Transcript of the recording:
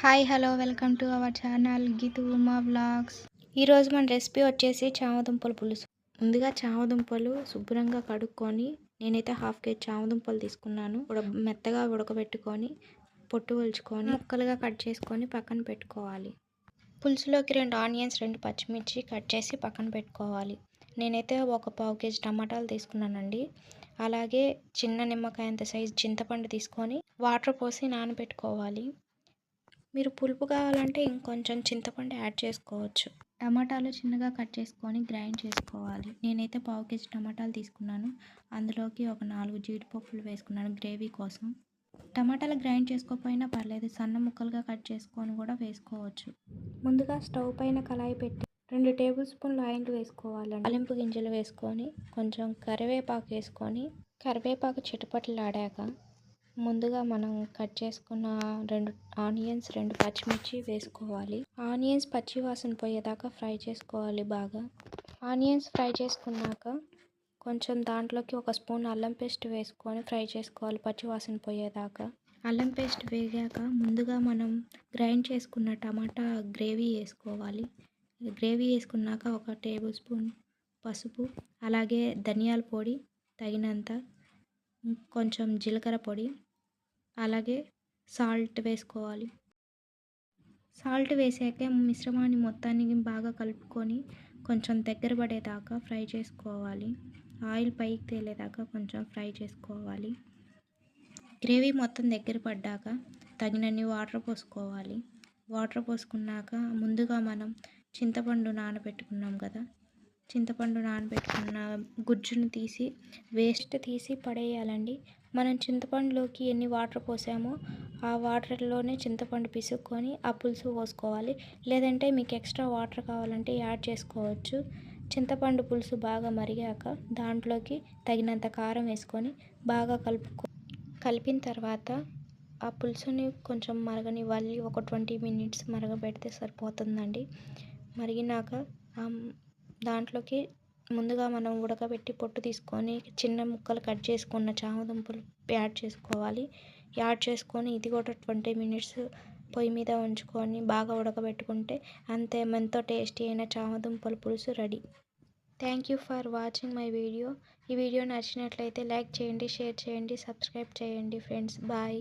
Hi hello welcome to our channel Geethu Uma vlogs. ఈరోజు మన recipe వచ్చేసి చామదుంపల పులుసు. ముందుగా చామదుంపలు శుభ్రంగా కడుక్కొని నేనైతే హాఫ్ కేజీ చామదుంపలు తీసుకున్నాను. మెత్తగా ఉడకబెట్టుకొని పొట్టు ఒలుచుకొని ముక్కలుగా కట్ చేసుకొని పక్కన పెట్టుకోవాలి. పులుసులోకి రెండు ఆనియన్స్ రెండు పచ్చిమిర్చి కట్ చేసి పక్కన పెట్టుకోవాలి. నేనైతే ఒక పావు కేజీ టమాటాలు తీసుకున్నానండి. అలాగే చిన్న నిమ్మకాయ అంత సైజు చింతపండు తీసుకొని వాటర్ పోసి నానబెట్టుకోవాలి. మీరు పులుపు కావాలంటే ఇంకొంచెం చింతపండు యాడ్ చేసుకోవచ్చు. టమాటాలు చిన్నగా కట్ చేసుకొని గ్రైండ్ చేసుకోవాలి. నేనైతే పావు కేజీ టమాటాలు తీసుకున్నాను. అందులోకి ఒక నాలుగు జీడిపప్పులు వేసుకున్నాను గ్రేవీ కోసం. టమాటాలు గ్రైండ్ చేసుకోకపోయినా పర్లేదు సన్న ముక్కలుగా కట్ చేసుకొని కూడా వేసుకోవచ్చు. ముందుగా స్టవ్ పైన కళాయి పెట్టి రెండు టేబుల్ స్పూన్లు ఆయిల్ వేసుకోవాలండి. అలింపు గింజలు వేసుకొని కొంచెం కరివేపాకు వేసుకొని కరివేపాకు చిటపటలాడాక ముందుగా మనం కట్ చేసుకున్న రెండు ఆనియన్స్ రెండు పచ్చిమిర్చి వేసుకోవాలి. ఆనియన్స్ పచ్చి వాసన పోయేదాకా ఫ్రై చేసుకోవాలి బాగా. ఆనియన్స్ ఫ్రై చేసుకున్నాక కొంచెం దాంట్లోకి ఒక స్పూన్ అల్లం పేస్ట్ వేసుకొని ఫ్రై చేసుకోవాలి పచ్చి వాసన పోయేదాకా. అల్లం పేస్ట్ వేగాక ముందుగా మనం గ్రైండ్ చేసుకున్న టమాటా గ్రేవీ వేసుకోవాలి. గ్రేవీ వేసుకున్నాక ఒక టేబుల్ స్పూన్ పసుపు అలాగే ధనియాల పొడి తగినంత కొంచెం జీలకర్ర పొడి అలాగే సాల్ట్ వేసుకోవాలి. సాల్ట్ వేసాక మిశ్రమాన్ని మొత్తాన్ని బాగా కలుపుకొని కొంచెం దగ్గర పడేదాకా ఫ్రై చేసుకోవాలి. ఆయిల్ పైకి తేలేదాకా కొంచెం ఫ్రై చేసుకోవాలి. గ్రేవీ మొత్తం దగ్గర పడ్డాక తగినన్ని వాటర్ పోసుకోవాలి. వాటర్ పోసుకున్నాక ముందుగా మనం చింతపండు నానబెట్టుకున్నాం కదా చింతపండు నానబెట్టుకున్న గుజ్జును తీసి వేస్ట్ తీసి పడేయాలండి. మనం చింతపండులోకి ఎన్ని వాటర్ పోసామో ఆ వాటర్లోనే చింతపండు పిసుక్కొని ఆ పులుసు పోసుకోవాలి. లేదంటే మీకు ఎక్స్ట్రా వాటర్ కావాలంటే యాడ్ చేసుకోవచ్చు. చింతపండు పులుసు బాగా మరిగాక దాంట్లోకి తగినంత కారం వేసుకొని బాగా కలుపుకో కలిపిన తర్వాత ఆ పులుసుని కొంచెం మరగనివ్వాలి. ఒక ట్వంటీ మినిట్స్ మరగబెడితే సరిపోతుందండి. మరిగినాక దాంట్లోకి ముందుగా మనం ఉడకబెట్టి పొట్టు తీసుకొని చిన్న ముక్కలు కట్ చేసుకున్న చామదుంపలు యాడ్ చేసుకోవాలి. యాడ్ చేసుకొని ఇది కూడా ట్వంటీ మినిట్స్ పొయ్యి మీద ఉంచుకొని బాగా ఉడకబెట్టుకుంటే అంతే ఎంతో టేస్టీ అయిన చామదుంపల పులుసు ready. Thank you for watching my video ఈ వీడియో నచ్చినట్లయితే లైక్ చేయండి షేర్ చేయండి సబ్స్క్రైబ్ చేయండి ఫ్రెండ్స్. బాయ్